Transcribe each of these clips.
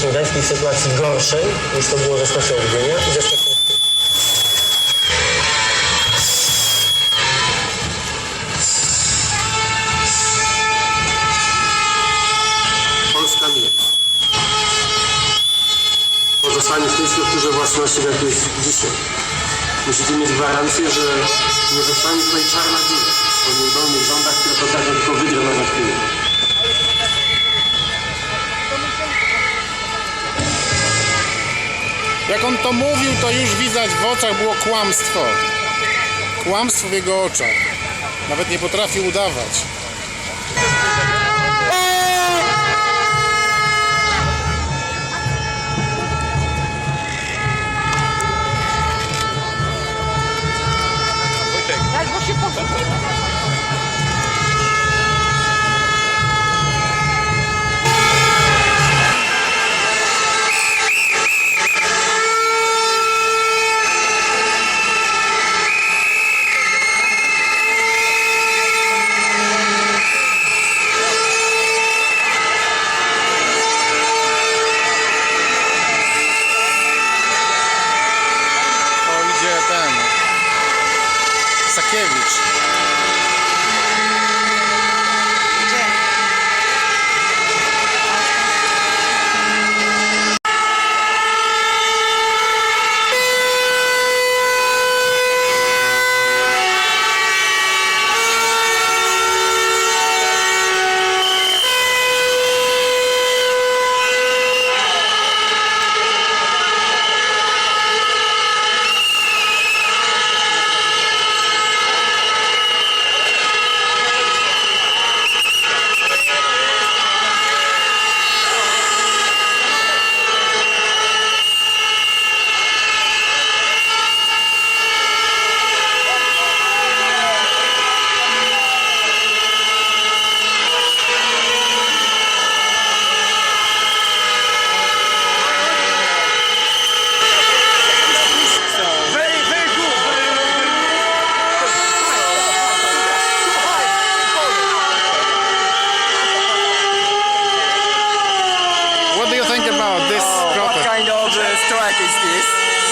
Stoczniańskiej w sytuacji gorszej niż to było ze Stacją Gdynia i ze Stacją Polska nie. Pozostanie w tej strukturze własności, jakiej jest dzisiaj. Musicie mieć gwarancję, że nie zostanie tutaj czarna dziura po nieudolnych rządach, które potrafią tylko wydronować pieniądze. Jak on to mówił, to już widać w oczach było kłamstwo. Kłamstwo w jego oczach. Nawet nie potrafił udawać. Albo się.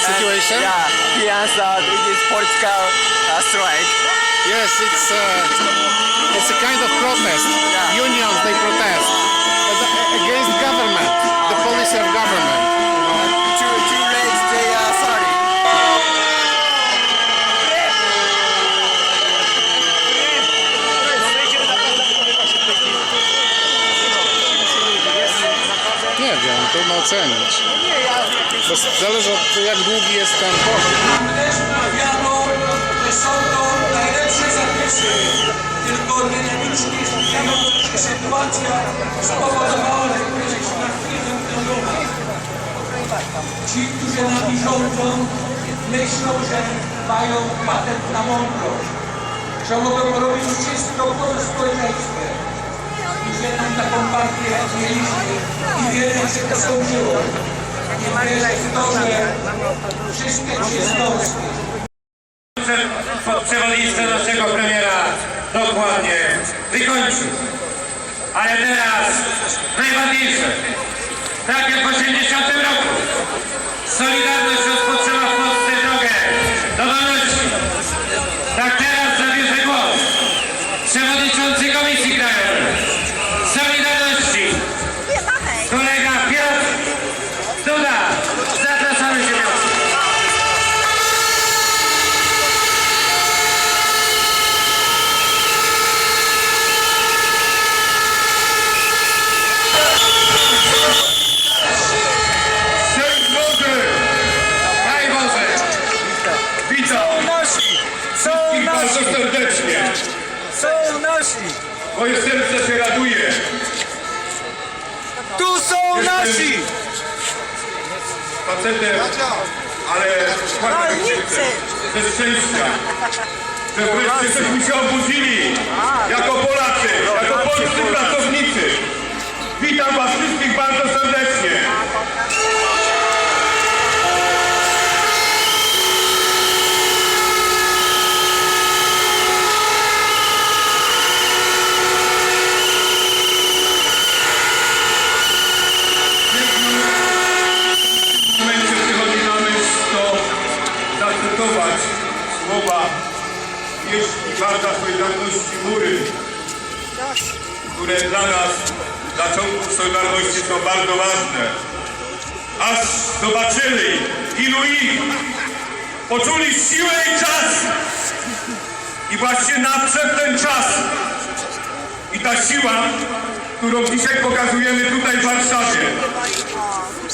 Situation? Yeah, he answered it is political uh, strike. Yes, it's uh, it's a kind of protest. Yeah. Unions they protest against government, the policy of government. Sytuacja spowodowała, że kryzys na chwilę trudno. Ci, którzy nami rządzą, myślą, że mają patent na mądrość, że mogą robić wszystko poza społeczeństwem. I że nam taką partię mieliśmy i wiele się to skończyło. Nie wierzę w to, że wszystkie czystostki Przewodnictwo Ale teraz najważniejsze. Tak jak w 80 roku Solidarność nasi! Moje serce się raduje. Tu są nasi! Facetem, ale serce ze szczęścia, że wreszcie żeśmy się obudzili jako Polacy, jako polscy pracownicy. Warta Solidarności Mury, które dla nas, dla członków Solidarności są bardzo ważne. Aż zobaczyli, ilu ich poczuli siłę i czas. I właśnie nadszedł ten czas. I ta siła, którą dzisiaj pokazujemy tutaj w Warszawie,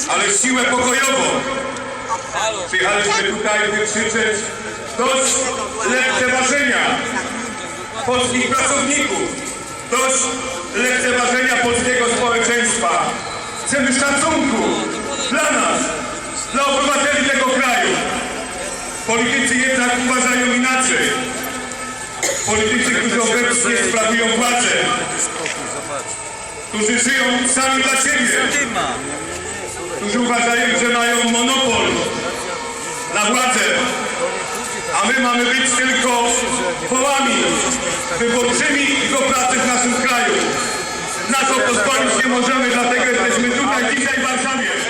ale siłę pokojową. Przyjechaliśmy tutaj, by krzyczeć dość lekceważenia polskich pracowników, dość lekceważenia polskiego społeczeństwa. Chcemy szacunku dla nas, dla obywateli tego kraju. Politycy jednak uważają inaczej. Politycy, którzy obecnie sprawują władzę, którzy żyją sami dla siebie którzy uważają, że mają monopol na władzę, a my mamy być tylko polami wyborczymi i do pracy w naszym kraju. Na to pozwolić nie możemy, dlatego jesteśmy tutaj dzisiaj w Warszawie.